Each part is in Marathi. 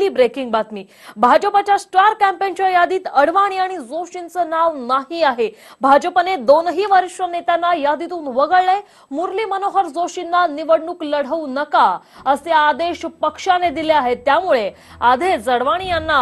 ही ब्रेकिंग बातमी. भाजपच्या स्टार कॅम्पेनच्या यादीत अडवाणी आणि जोशींचं नाव नाही आहे. भाजपने दोनही वरिष्ठ नेत्यांना यादीतून वगळले मुरली मनोहर जोशींना निवडणूक लढवू नका असे आदेश पक्षाने दिले आहेत. त्यामुळे आधीच अडवाणी यांना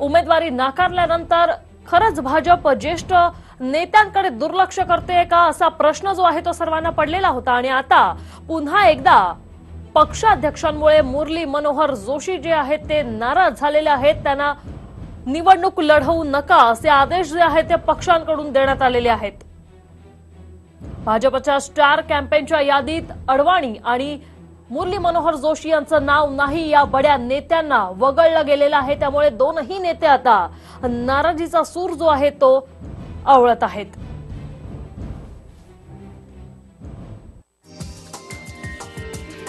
उमेदवारी नाकारल्यानंतर खरंच भाजप ज्येष्ठ नेत्यांकडे दुर्लक्ष करते का असा प्रश्न जो आहे तो सर्वांना पडलेला होता. आणि आता पुन्हा एकदा पक्षाध्यक्षांमुळे मुरली मनोहर जोशी जे आहेत ते नाराज झालेले आहेत. त्यांना निवडणूक लढवू नका असे आदेश जे आहेत ते पक्षांकडून देण्यात आलेले आहेत. भाजपच्या स्टार कॅम्पेनच्या यादीत अडवाणी आणि मुरली मनोहर जोशी यांचं नाव नाही या बड्या नेत्यांना वगळलं गेलेलं आहे. त्यामुळे दोनही नेते आता नाराजीचा सूर जो आहे तो आवळत आहेत.